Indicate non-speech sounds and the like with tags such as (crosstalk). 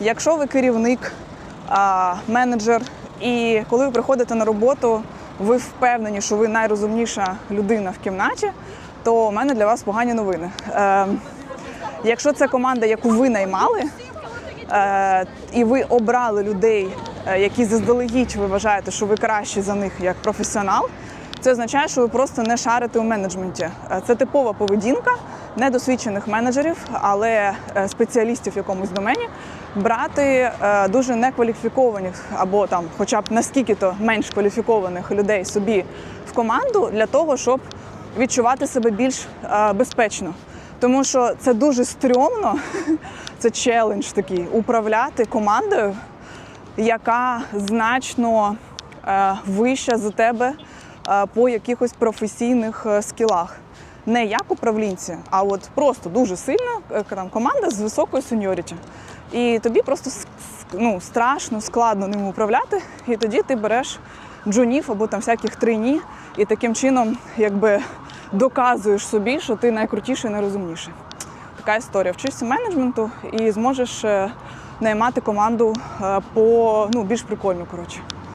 Якщо ви керівник, менеджер, і коли ви приходите на роботу, ви впевнені, що ви найрозумніша людина в кімнаті, то у мене для вас погані новини. Е, якщо це команда, яку ви наймали, е, і ви обрали людей, е, які заздалегідь ви вважаєте, що ви кращі за них як професіонал, це означає, що ви просто не шарите у менеджменті. Е, Це типова поведінка недосвідчених менеджерів, але е, спеціалістів в якомусь домені брати е, дуже некваліфікованих або там, хоча б наскільки то менш кваліфікованих людей собі в команду для того, щоб відчувати себе більш е, безпечно. Тому що це дуже стрьомно, (laughs) це челендж такий управляти командою, яка значно вища за тебе по якихось професійних скілах. Не як управлінці, а от просто дуже сильна е, там, команда з високою сеньоріті. І тобі просто ну, страшно, складно ними управляти, і тоді ти береш джунів або там всяких трейні, і таким чином якби доказуєш собі, що ти найкрутіший, найрозумніший. Така історія. Вчишся менеджменту і зможеш е, наймати команду е, по ну, більш прикольно, коротше.